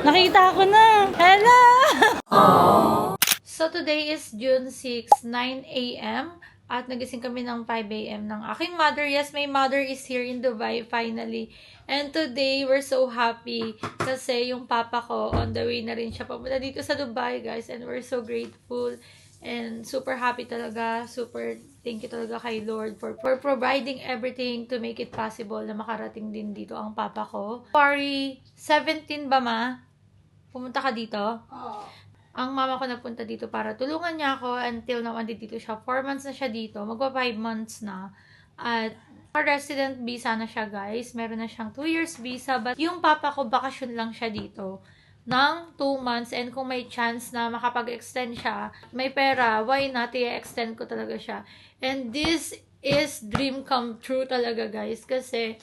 Nakita ko na. Hello! So today is June 6, 9 a.m. At nagising kami ng 5 a.m. ng aking mother. Yes, my mother is here in Dubai finally. And today, we're so happy kasi yung papa ko on the way na rin siya papunta dito sa Dubai, guys. And we're so grateful and super happy talaga. Super thank you talaga kay Lord for, for providing everything to make it possible na makarating din dito ang papa ko. February 17 ba ma? Pumunta ka dito? Ang mama ko nagpunta dito para tulungan niya ako until now dito siya. 4 months na siya dito. Magpa 5 months na. At resident visa na siya guys. Meron na siyang 2 years visa. But yung papa ko, bakasyon lang siya dito ng 2 months and kung may chance na makapag-extend siya, may pera, why not i-extend ko talaga siya. And this is dream come true talaga guys kasi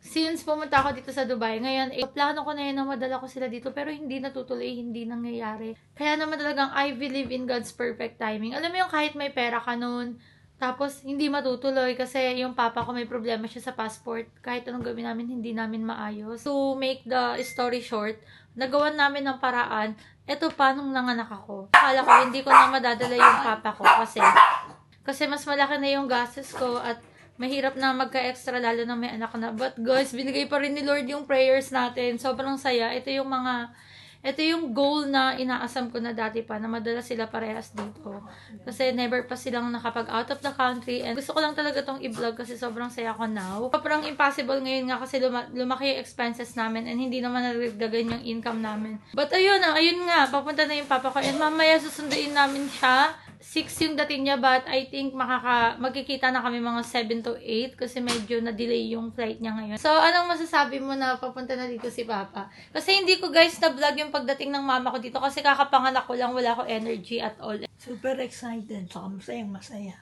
since pumunta ako dito sa Dubai, ngayon, eh, plano ko na yun na madala ko sila dito, pero hindi natutuloy, hindi nangyayari. Kaya naman talagang I believe in God's perfect timing. Alam mo yung kahit may pera ka noon, tapos hindi matutuloy kasi yung papa ko may problema siya sa passport. Kahit anong gawin namin, hindi namin maayos. To make the story short, nagawan namin ng paraan, eto pa nung nanganak ako. Akala ko hindi ko na madadala yung papa ko kasi kasi mas malaki na yung gastos ko at mahirap na magka-extra lalo na may anak na. But guys, binigay pa rin ni Lord yung prayers natin. Sobrang saya. Ito yung mga, ito yung goal na inaasam ko na dati pa, na madala sila parehas dito. Kasi never pa silang nakapag out of the country. And gusto ko lang talaga tong i-vlog kasi sobrang saya ko now. Sobrang impossible ngayon nga kasi luma- lumaki yung expenses namin and hindi naman naragdagan yung income namin. But ayun na, ayun nga, papunta na yung papa ko. And mamaya susunduin namin siya 6 yung dating niya but I think makaka magkikita na kami mga 7 to 8 kasi medyo na-delay yung flight niya ngayon. So, anong masasabi mo na papunta na dito si Papa? Kasi hindi ko guys na-vlog yung pagdating ng mama ko dito kasi kakapanganak ko lang, wala ko energy at all. Super excited, saka masayang masaya.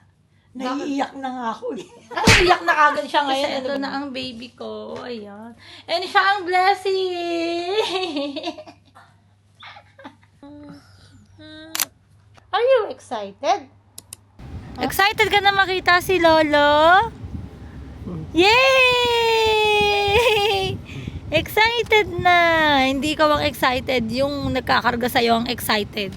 Naiiyak na nga ako. eh. Ay, iyak na agad siya ngayon. Ito na ang baby ko. Ayan. And siya ang blessing. Are you excited? Excited ka na makita si Lolo? Yay! Excited na! Hindi ka bang excited? Yung nagkakarga sa'yo ang excited.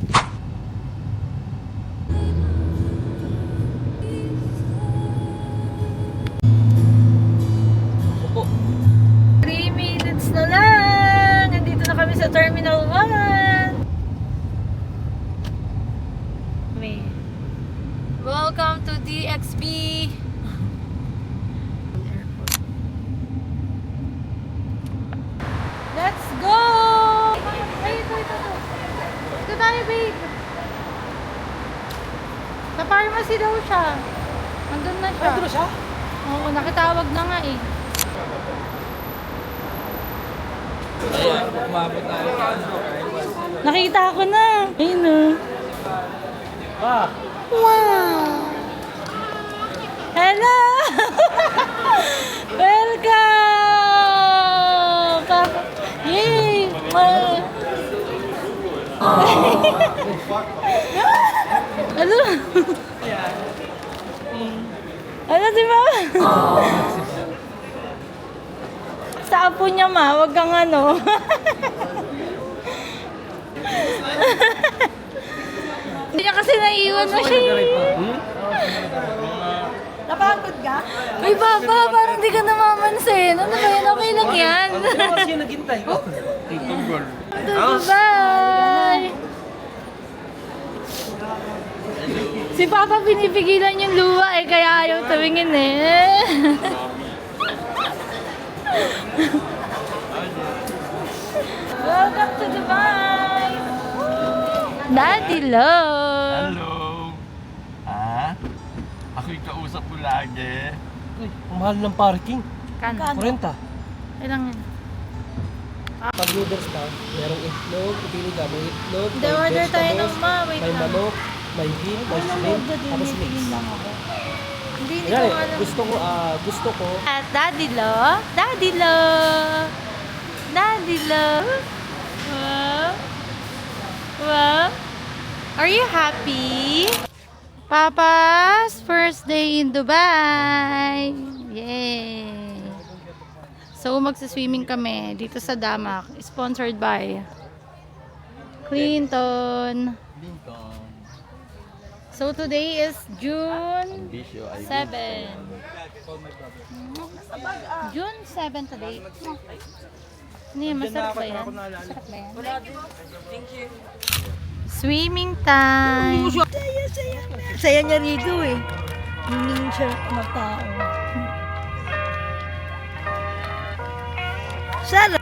Welcome to DXB! Let's go! Ay, ito, ito, ito. Tayo, babe. Sa pharmacy daw siya. Nandun na siya. Ano siya? Oo, nakitawag na nga eh. Nakita ko na. Ayun o. Ah, Wow! Hello! Welcome! Ka- Yay! Ano? Ano di ba? Sa apo niya ma, wag kang ano. Hindi niya kasi naiiwan mo siya eh. napagod ka? Uy, Papa, parang di ka namamansin. Ano ba yan? Okay lang yan. Kasi naghintay ko. Bye! Si Papa pinipigilan yung luwa eh, kaya ayaw tumingin eh. Welcome to Dubai! Daddy Love! Hello! Ah? Ako yung kausap ko lagi. Uy, ang mahal ng parking. Kano? 40. Ilang yan? Pag noodles ka, merong itlog, pipili ka, may itlog, Hindi, order tayo ng ma. Wait may lang. manok, may beef, may shrimp, tapos mix. lang ako. Hindi, hindi ko eh, alam. gusto ko, ah, gusto ko, At Daddy Lo, Daddy Lo, Daddy Lo. Wow. Wow. Are you happy? Papa's first day in Dubai. Yay. So, magsiswimming kami dito sa Damak. Sponsored by Clinton. So today is June Bisyo ay 7. June 7 today. Hindi, masarap ba yan? Masarap ba yan? Swimming time. Saya, saya. Saya niya rito eh. Hindi siya matao. Sarap.